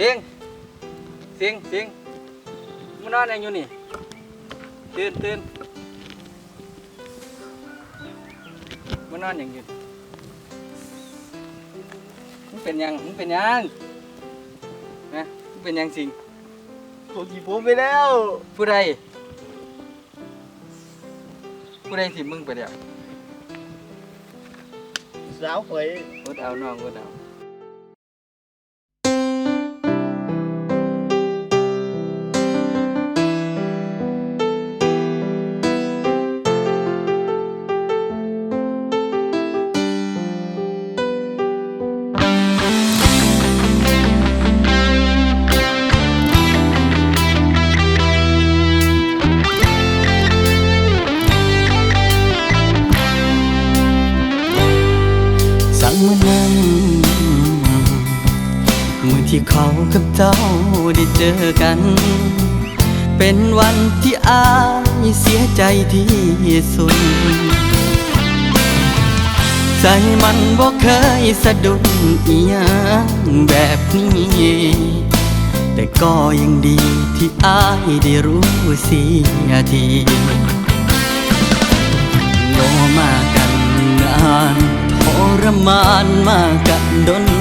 เสียงเสียงเสียงมึงนอนยังอยู่นี่ ตื่นตื่นมึงนอนยังอยู่มึงเป็นหยังมึงเป็นหยังนะมึงเป็นหยังสิงผมกี่ผมไปแล้ว ผู้ใดผู้ใดที่มึงไปเดียวสาวข่อยอดเอาน้องอดเอา เขากับเจ้าได้เจอกัน เป็นวันที่อายเสียใจที่สุด ใจมันบ่เคยสะดุดอีหยังแบบนี้ แต่ก็ยังดีที่อายได้รู้เสียทีโง่มากันนานทรมานมากันดน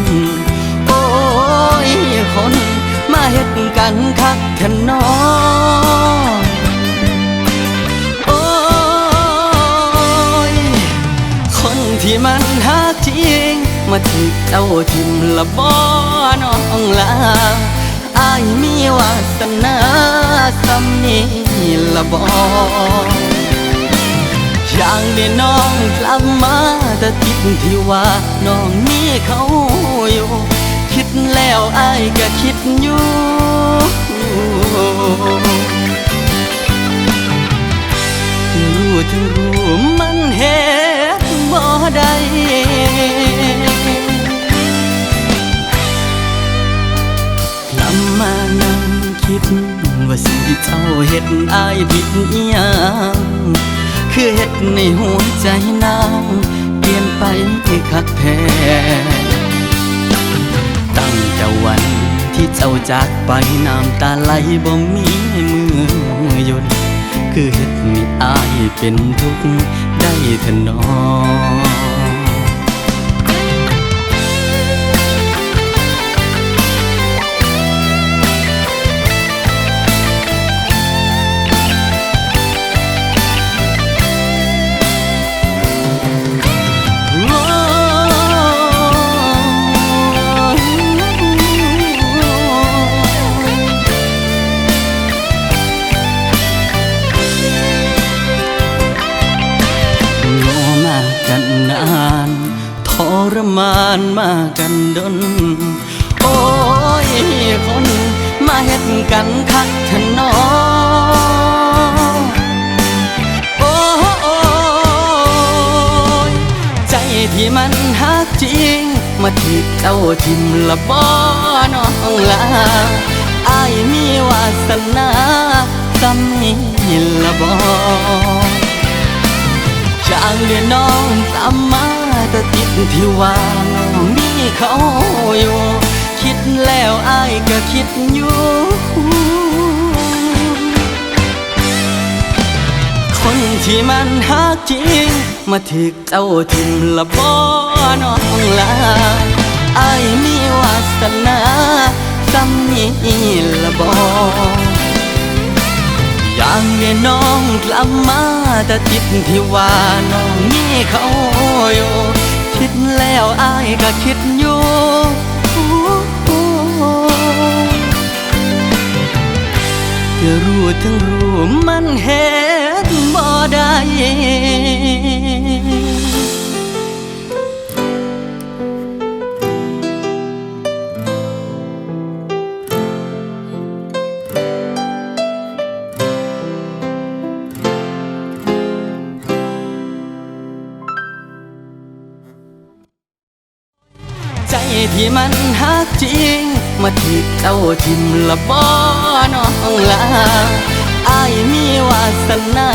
กันคักแทนนอโอ้ย คนที่มันหักจริง มาถึกเจ้าทิมละบ่น้องลาอายมีวาสนาสำนี้ละบ่อย่างนี้น้องกลับมาแต่ติดที่ว่าน้องมีเขาอยู่ คิดแล้วอายก็คิดอยู่ รู้ทั้งรู้มันเหตุบ่ได้ลำมานั่งคิด ว่าสิ่งที่เจ้าเฮ็ดอายผิดอีหยังคือเฮ็ดในหัวใจนางเปลี่ยนไปคักแท้ จากไปน้ำตาไหลบ่มีมือหยุดคือเฮ็ดให้อายเป็นทุกข์ได้ถอะน้อ กันนานทรมานมากันดน โอ้ยคนมาเฮ็ดกันคักทะนอโอ้ยใจที่มันหักจริง มาถึกเจ้าทิมละบ่น้องลาอายมีวาสนาสำนี้ละบ่จากเรียนน้อ ที่ว่าน้องมีเขาอยู่ คิดแล้วอายก็คิดอยู่ คนที่มันหักจริง มาถึกเจ้าทิมละบ่น้องลาอายมีวาสนาสำนี้ละบ่อย่างเนี้น้องกลับมาแต่ติดที่ว่าน้องมีเขาอยู่ คิดแล้วอายก็คิดอยู่จะรู้ทั้งรู้มันเห็น ที่มันหักจริง มาถีบเจ้าทิมละบ่น้องลาอายมีวาสนา